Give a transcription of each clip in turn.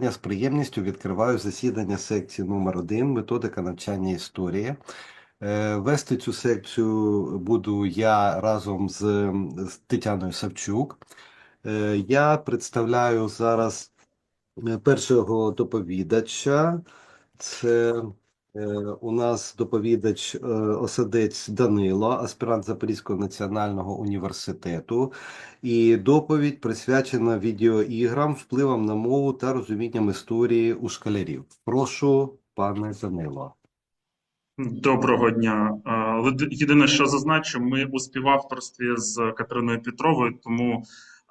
З приємністю відкриваю засідання секції номер 1 методика навчання історії. Е, Вести цю секцію буду я разом з, з Тетяною Савчук. Е, Я представляю зараз е, першого доповідача. Це у нас доповідач е, осадець Данило, аспірант Запорізького національного університету. І доповідь присвячена відеоіграм, впливам на мову та розумінням історії у школярів. Прошу, пане Данило. Доброго дня. Е, Єдине, що зазначу, ми у співавторстві з Катериною Петровою, тому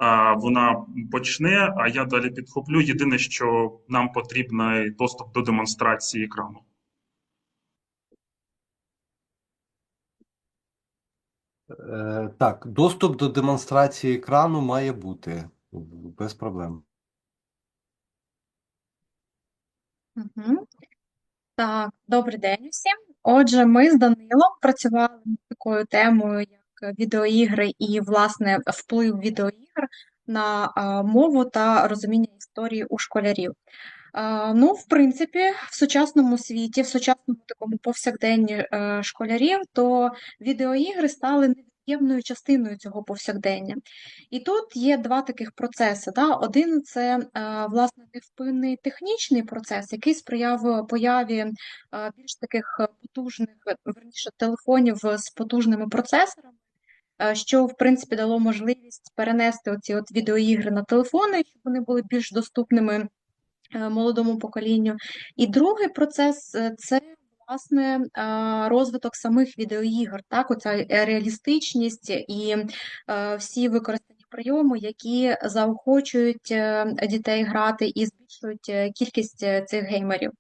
е, вона почне, а я далі підхоплю. Єдине, що нам потрібний доступ до демонстрації екрану. Е, Так, доступ до демонстрації екрану має бути без проблем. Мгм. Так, добрий день усім. Отже, ми з Данилом працювали над такою темою, як відеоігри і, власне, вплив відеоігр на мову та розуміння історії у школярів. Ну, в принципі, в сучасному світі, в сучасному такому повсякденні е, школярів, то відеоігри стали невід'ємною частиною цього повсякдення. І тут є два таких процеси. Да? Один це е, власне невпинний технічний процес, який сприяв появі е, більш таких потужних, верніше, телефонів з потужними процесорами. е, Що, в принципі, дало можливість перенести оці от відеоігри на телефони, щоб вони були більш доступними молодому поколінню. І другий процес це власне е, розвиток самих відеоігор, так, оця реалістичність і е, всі використані прийоми, які заохочують е, дітей грати і збільшують кількість цих геймерів.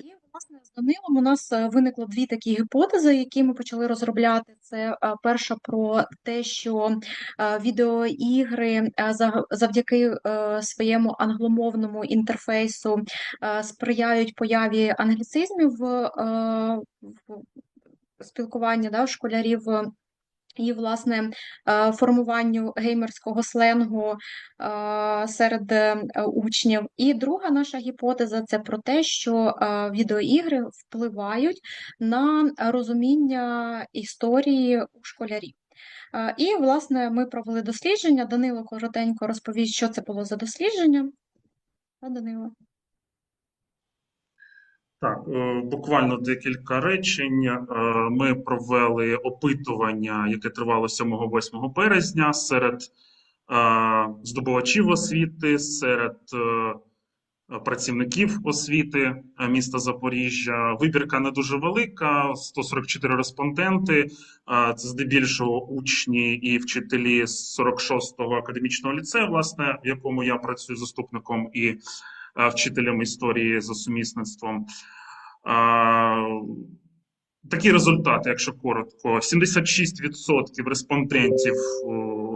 І, власне, з Данилом у нас е, виникло дві такі гіпотези, які ми почали розробляти. Це е, перша про те, що е, відеоігри за- завдяки своєму англомовному інтерфейсу сприяють появі англіцизмів в, спілкування да, школярів. І, власне, е, формуванню геймерського сленгу е, серед е, учнів. І друга наша гіпотеза це про те, що відеоігри впливають на розуміння історії у школярів. І, власне, ми провели дослідження. Данило коротенько розповість, що це було за дослідження. Данило? Так, е, буквально декілька речень. Е, Ми провели опитування, яке тривало 7-8 березня серед е, здобувачів освіти, серед працівників освіти міста Запоріжжя. Вибірка не дуже велика, 144 респонденти. Це здебільшого учні і вчителі з 46-го академічного ліцею, власне, в якому я працюю заступником і вчителем історії за сумісництвом. Такі результати, якщо коротко, 76% респондентів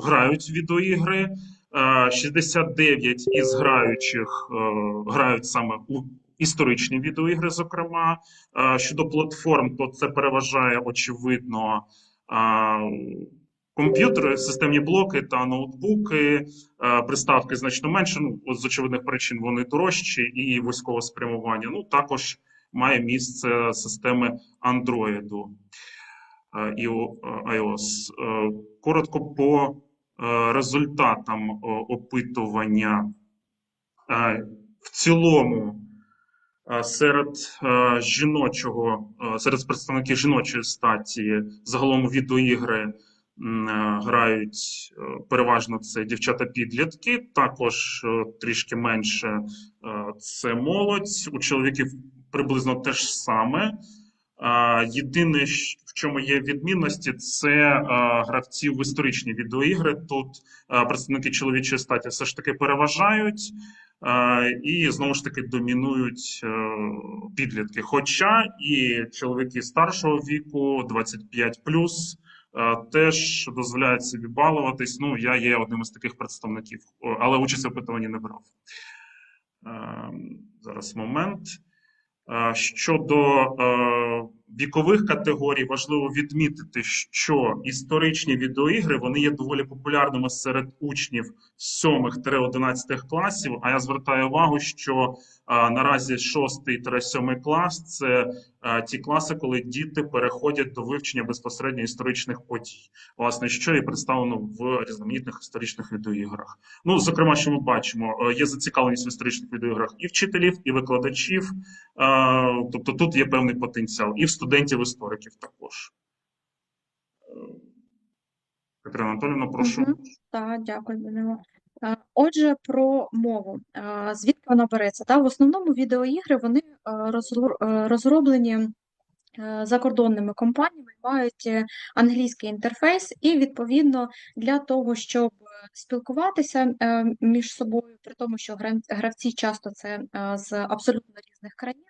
грають в відеоігри, е, 69 із граючих грають саме у історичні відеоігри, зокрема. Щодо платформ, то це переважає очевидно комп'ютери, системні блоки та ноутбуки. Е, Приставки значно менше. Ну, з очевидних причин вони дорожчі і військове спрямування. Ну також має місце системи Android е, і е, iOS. Коротко по результатам опитування. В цілому серед жіночого, серед представників жіночої статі загалом відеоігри грають е, переважно це дівчата-підлітки, також е, трішки менше е, це молодь. У чоловіків приблизно те ж саме. Єдине, в чому є відмінності, це гравці в історичні відеоігри. Тут представники чоловічої статі все ж таки переважають, і знову ж таки домінують е, підлітки. Хоча і чоловіки старшого віку, 25 теж дозволяють собі балуватись. Ну, я є одним із таких представників, але участь в опитуванні не брав. Ем, Зараз момент. Е, Щодо е, вікових категорій важливо відмітити, що історичні відеоігри вони є доволі популярними серед учнів 7-11 класів. А я звертаю увагу, що а, наразі 6-7 клас це а, ті класи, коли діти переходять до вивчення безпосередньо історичних подій. Власне, що і представлено в різноманітних історичних відеоіграх. Ну, зокрема, що ми бачимо, е, є зацікавленість в історичних відеоіграх і вчителів, і викладачів. Е, Тобто тут є певний потенціал, і в студентів-істориків також. Е, Катерина Анатолівна, прошу. Мгм. Так, дякую, Данило. Е, Отже, про мову. Е, Звідки вона береться? Та, в основному відеоігри вони розроблені закордонними компаніями, мають англійський інтерфейс, і відповідно для того, щоб спілкуватися між собою, при тому, що гравці часто це з абсолютно різних країн,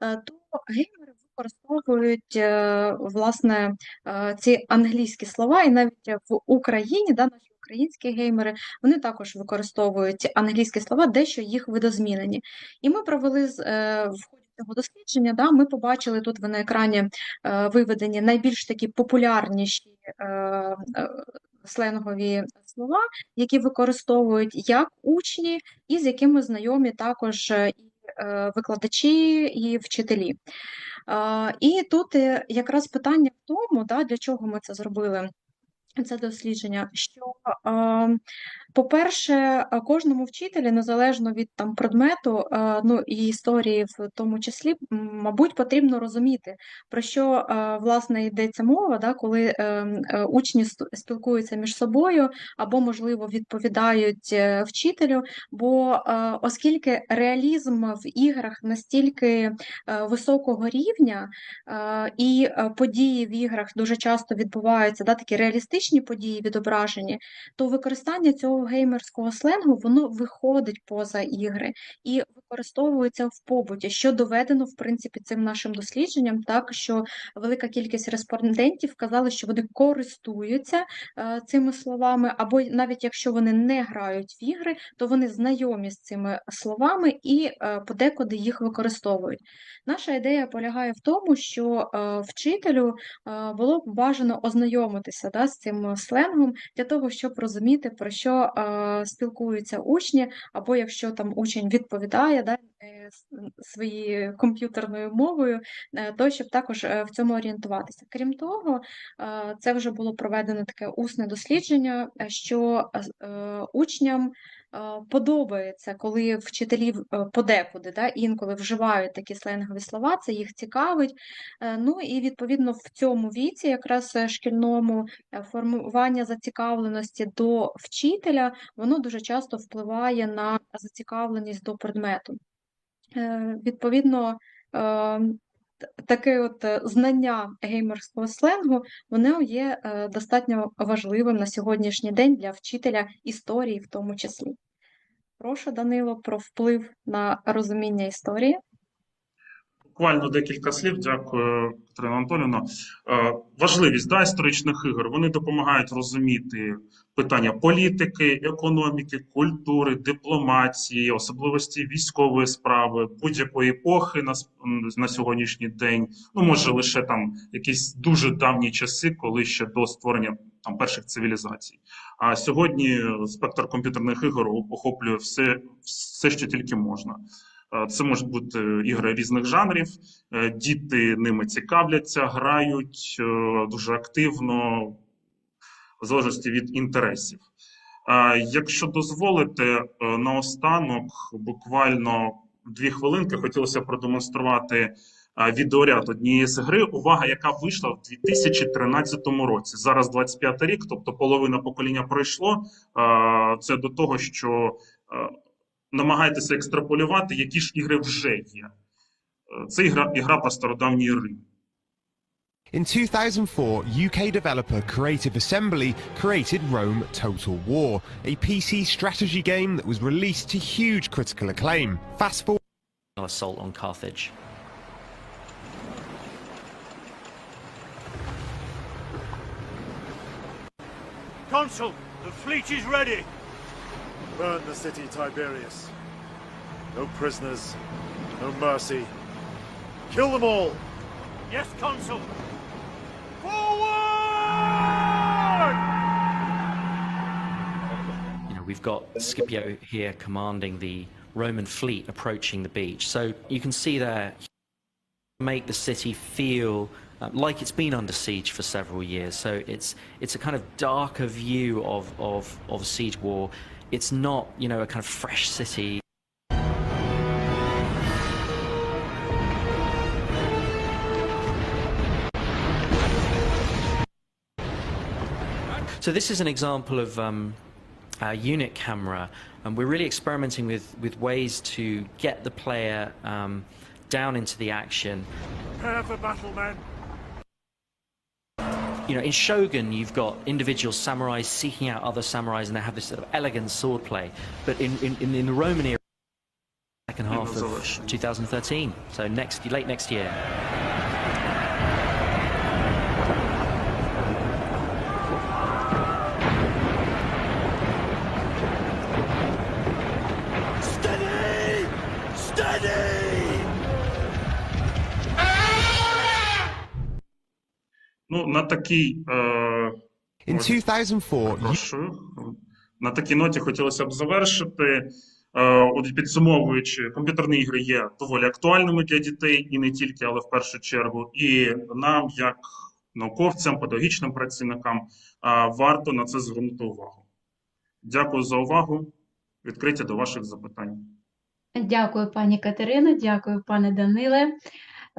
то геймери використовують е, власне е, ці англійські слова, і навіть в Україні, да, наші українські геймери, вони також використовують англійські слова, дещо їх видозмінені. І ми провели з- е, в ході цього дослідження, да, ми побачили тут ви на екрані виведені найбільш такі популярніші сленгові слова, які використовують як учні, і з якими знайомі також і викладачі, і вчителі. І тут е, якраз питання в тому, да, для чого ми це зробили. Це дослідження, що, по-перше, кожному вчителі, незалежно від там предмету, ну і історії в тому числі, мабуть, потрібно розуміти, про що власне йдеться мова, да, коли е, е, учні спілкуються між собою або, можливо, відповідають е, вчителю. Бо е, оскільки реалізм в іграх настільки е, високого рівня, Е, І е, події в іграх дуже часто відбуваються, да, такі реалістичні події відображені, то використання цього геймерського сленгу воно виходить поза ігри і використовується в побуті, що доведено в принципі цим нашим дослідженням, так що велика кількість респондентів казали, що вони користуються е, цими словами, або навіть якщо вони не грають в ігри, то вони знайомі з цими словами і е, подекуди їх використовують. Наша ідея полягає в тому, що е, вчителю е, було б бажано ознайомитися да, з цим сленгом для того, щоб розуміти, про що спілкуються учні, або якщо там учень відповідає да, е, своєю комп'ютерною мовою, е, то щоб також е, в цьому орієнтуватися. Крім того, це вже було проведено таке усне дослідження, що учням подобається, коли вчителі е, подекуди, да, інколи вживають такі сленгові слова, це їх цікавить. Е, Ну і відповідно в цьому віці, якраз е, шкільному, е, формування зацікавленості до вчителя, воно дуже часто впливає на зацікавленість до предмету. Е, Відповідно, е, таке от е, знання геймерського сленгу, воно є е, достатньо важливим на сьогоднішній день для вчителя історії в тому числі. Прошу, Данило, про вплив на розуміння історії. Буквально декілька слів. Дякую, Катерина Анатолівна. Е, Важливість да, історичних ігор. Вони допомагають розуміти питання політики, економіки, культури, дипломатії, особливості військової справи, будь-якої епохи на, на сьогоднішній день. Ну, може, лише там якісь дуже давні часи, коли ще до створення там перших цивілізацій. А сьогодні спектр комп'ютерних ігор охоплює все, все, що тільки можна. Е, Це можуть бути ігри різних жанрів. Е, Діти ними цікавляться, грають е, дуже активно, в залежності від інтересів. Якщо дозволите, е, наостанок, буквально дві хвилинки, хотілося продемонструвати е, відеоряд однієї з гри. Увага, яка вийшла в 2013 році. Зараз 25 рік, тобто половина покоління пройшло. Е, Це до того, що намагайтеся екстраполювати, які ж ігри вже є. Це ігра, ігра про стародавній Рим. In 2004, UK developer Creative Assembly created Rome Total War, a PC strategy game that was released to huge critical acclaim. Fast forward assault on Carthage. Consul, the fleet is ready. Burn the city, Tiberius. No prisoners, no mercy. Kill them all. Yes, Consul. Forward! You know, we've got Scipio here commanding the Roman fleet approaching the beach. So you can see there, make the city feel uh, like it's been under siege for several years. So it's it's a kind of darker view of of of siege war. It's not you know a kind of fresh city. So this is an example of um, our unit camera, and we're really experimenting with, with ways to get the player um, down into the action. Prepare for battle, men. You know, in Shogun, you've got individual samurais seeking out other samurais, and they have this sort of elegant swordplay. But in, in, in, in the Roman era, second half of 2013, so next late next year. Ну, на такій, е, In Ось. 2004, Прошу. На такій ноті хотілося б завершити. Е, От підсумовуючи, комп'ютерні ігри є доволі актуальними для дітей і не тільки, але в першу чергу. І нам, як науковцям, педагогічним працівникам, е, варто на це звернути увагу. Дякую за увагу. Відкриті до ваших запитань. Дякую, пані Катерино, дякую, пане Даниле.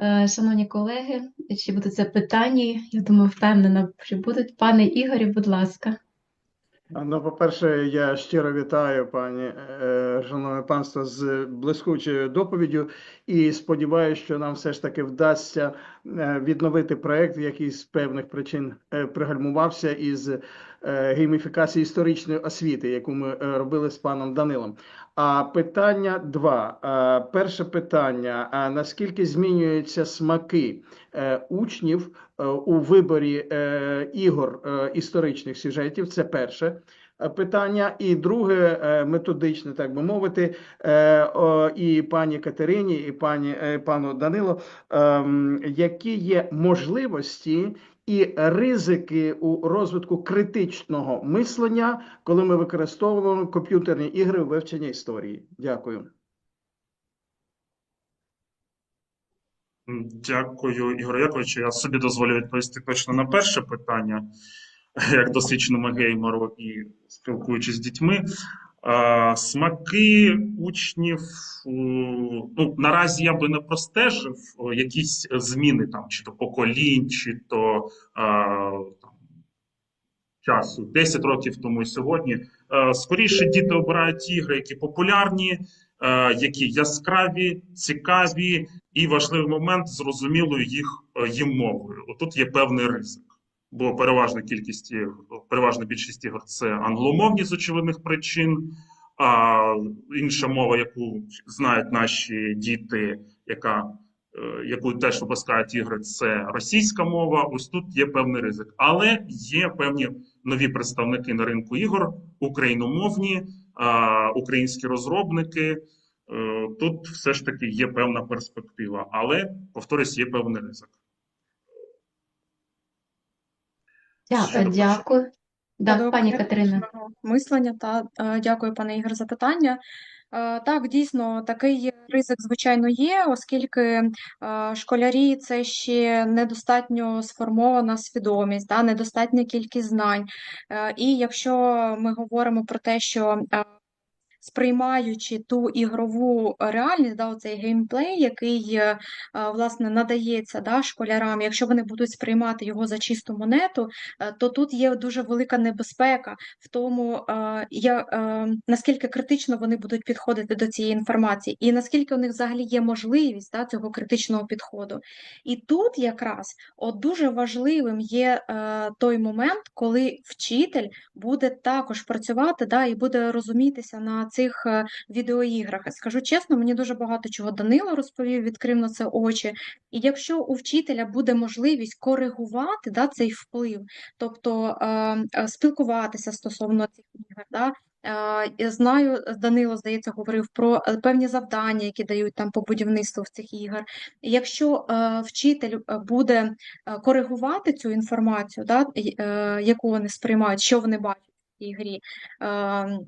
Е, Шановні колеги, чи будуть запитання? Я думаю, впевнена, що будуть. Пане Ігорі, будь ласка. Ну, по-перше, я щиро вітаю пані, е, шановне панство, з блискучою доповіддю і сподіваюся, що нам все ж таки вдасться е, відновити проект, який з певних причин пригальмувався із гейміфікації історичної освіти, яку ми е, робили з паном Данилом. А питання два. Перше питання: а наскільки змінюються смаки е, учнів е, у виборі е, ігор е, історичних сюжетів? Це перше е, питання. І друге, е, методичне, так би мовити, е, і пані Катерині, і пані е, пану Данило, ем, які є можливості і ризики у розвитку критичного мислення, коли ми використовуємо комп'ютерні ігри у вивченні історії. Дякую. Дякую, Ігор Яковичу. Я собі дозволю відповісти точно на перше питання, як досвідченому геймеру і спілкуючись з дітьми. Смаки учнів, е, ну, наразі я би не простежив е, якісь зміни там, чи то поколінь, чи то е, там, часу 10 років тому і сьогодні. Скоріше діти обирають ігри, які популярні, які яскраві, цікаві, і важливий момент зрозумілою їх їм мовою. Отут є певний ризик. Бо переважна кількість переважна більшість ігор це англомовні з очевидних причин. А інша мова, яку знають наші діти, яка, е, яку теж випускають ігри, це російська мова. Ось тут є певний ризик. Але є певні нові представники на ринку ігор, україномовні, українські розробники. Е, Тут все ж таки є певна перспектива, але, повторюсь, є певний ризик. Дя-. Дякую. Да, Добре, пані Катерина. Мислення та е, дякую, пане Ігор, за питання. Е, Так, дійсно, такий ризик, звичайно, є, оскільки е, школярі це ще недостатньо сформована свідомість, та, недостатня кількість знань. Е, І якщо ми говоримо про те, що е, сприймаючи ту ігрову реальність, да, оцей геймплей, який е, е, власне надається да, школярам, якщо вони будуть сприймати його за чисту монету, е, то тут є дуже велика небезпека в тому, я, наскільки критично вони будуть підходити до цієї інформації, і наскільки у них взагалі є можливість да, цього критичного підходу. І тут якраз от дуже важливим є той момент, коли вчитель буде також працювати да, і буде розумітися на цих е, відеоіграх. Скажу чесно, мені дуже багато чого Данило розповів, відкрив на це очі. І якщо у вчителя буде можливість коригувати да, цей вплив, тобто е, е, спілкуватися стосовно цих ігор, да, Е, Я знаю, Данило, здається, говорив про певні завдання, які дають там по будівництву в цих ігор. Якщо е, вчитель буде коригувати цю інформацію, да, е, яку вони сприймають, що вони бачать в цій грі, е,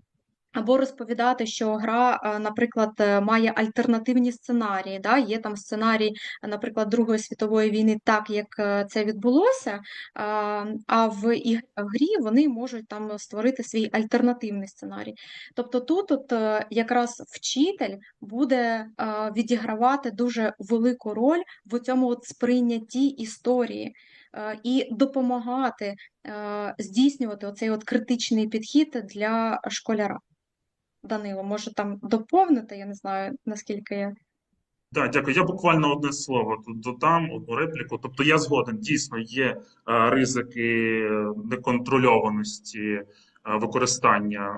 або розповідати, що гра, е, наприклад, е, має альтернативні сценарії. Да? Є там сценарій, наприклад, Другої світової війни, так як е, це відбулося, а в грі вони можуть там створити свій альтернативний сценарій. Тобто тут от, якраз вчитель буде відігравати дуже велику роль в цьому от сприйнятті історії і допомагати здійснювати оцей от критичний підхід для школяра. Данило, може там доповнити, я не знаю, наскільки я. Так, дякую. Я буквально одне слово додам, одну репліку. Тобто я згоден, дійсно є е, ризики е, неконтрольованості е, використання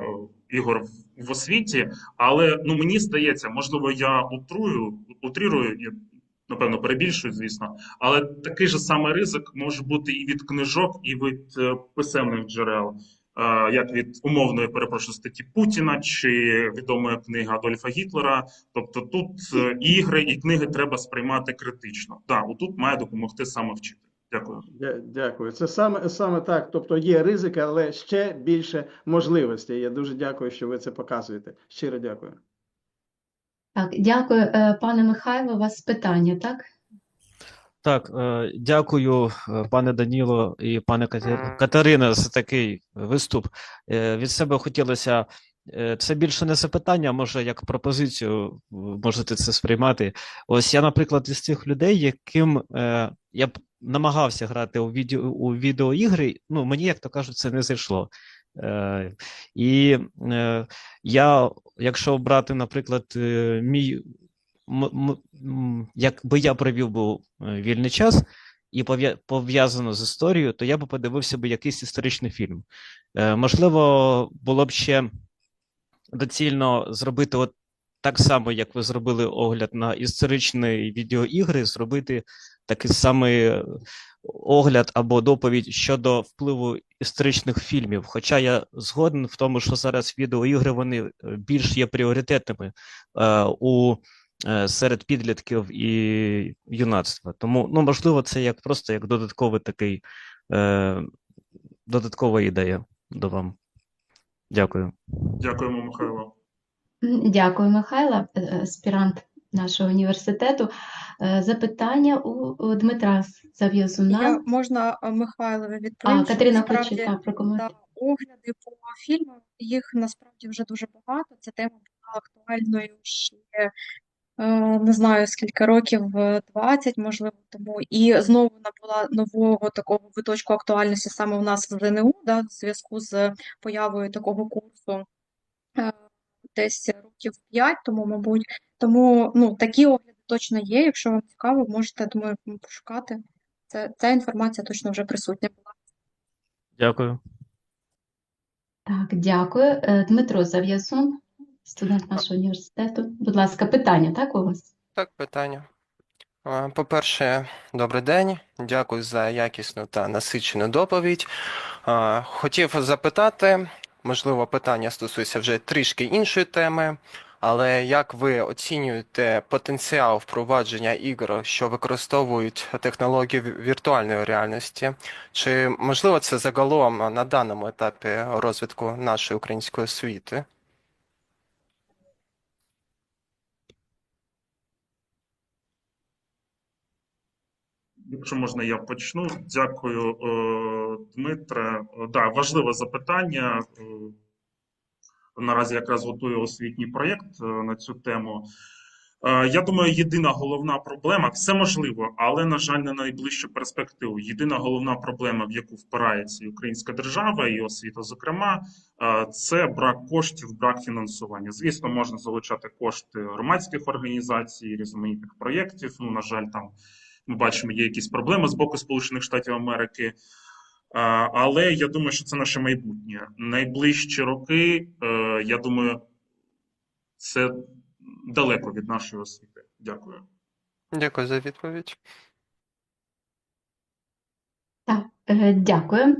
ігор в- освіті, але ну мені здається, можливо, я утрую, утрирую і напевно перебільшую, звісно, але такий же самий ризик може бути і від книжок, і від писемних джерел. Е, Як від умовної, перепрошую, статті Путіна чи відомої книги Адольфа Гітлера, Тобто тут е, ігри, і книги треба сприймати критично. Так, отут має допомогти саме вчитель. Дякую. Дякую. Це саме, саме так. Тобто є ризики, але ще більше можливостей. Я дуже дякую, що ви це показуєте. Щиро дякую. Так, дякую, Е, пане Михайло. У вас питання, так? Так, е, дякую, е, пане Даніло і пане Кате- Катерина, за такий виступ. Е, Від себе хотілося, це більше не запитання, може як пропозицію, можете це сприймати. Ось я, наприклад, із цих людей, яким я б намагався грати у відео, у відеоігри, ну, мені, як то кажуть, це не зайшло. І я, якщо брати, наприклад, мій якби я провів був е, вільний час і пов'я- пов'язано з історією, то я би подивився би якийсь історичний фільм. Е, Можливо, було б ще доцільно зробити от так само, як ви зробили огляд на історичні відеоігри, зробити такий самий е, огляд або доповідь щодо впливу історичних фільмів. Хоча я згоден в тому, що зараз відеоігри вони більш є пріоритетними е, у серед підлітків і юнацтва. Тому, ну, можливо, це як просто як додатковий такий е, додаткова ідея до вам. Дякую. Дякуємо, Михайло. Дякую, Михайло, е, аспірант нашого університету. Е, Запитання у Дмитра Зав'язуна. Я можна е, Михайлові відповім, А, Катерина хоче так, прокоментувати. огляди по фільмам, їх насправді вже дуже багато. Ця тема була актуальною ще е, не знаю скільки років, е, 20, можливо, тому. І знову набула нового такого виточку актуальності саме у нас в ЗНУ, да, в зв'язку з появою такого курсу е, десь років 5 тому, мабуть. Тому ну, такі огляди точно є. Якщо вам цікаво, можете, думаю, пошукати. Це, ця інформація точно вже присутня була. Дякую. Так, дякую. Е, Дмитро Зав'язун, студент нашого університету. Будь ласка, питання, так, у вас? Так, питання. По-перше, добрий день. Дякую за якісну та насичену доповідь. Хотів запитати, можливо, питання стосується вже трішки іншої теми, але як ви оцінюєте потенціал впровадження ігор, що використовують технології віртуальної реальності? Чи можливо це загалом на даному етапі розвитку нашої української освіти? Якщо можна, я почну. Дякую, е, Дмитре. Да, важливе запитання. Е, Наразі якраз готую освітній проєкт е, на цю тему. Я думаю, єдина головна проблема все можливо, але на жаль, не на найближчу перспективу. Єдина головна проблема, в яку впирається і українська держава, і освіта, зокрема, це брак коштів, брак фінансування. Звісно, можна залучати кошти громадських організацій, різноманітних проєктів. Ну, на жаль, там ми бачимо, є якісь проблеми з боку Сполучених Штатів Америки. Але я думаю, що це наше майбутнє. Найближчі роки, е, я думаю, це далеко від нашої освіти. Дякую. Дякую за відповідь. Так, е, дякую.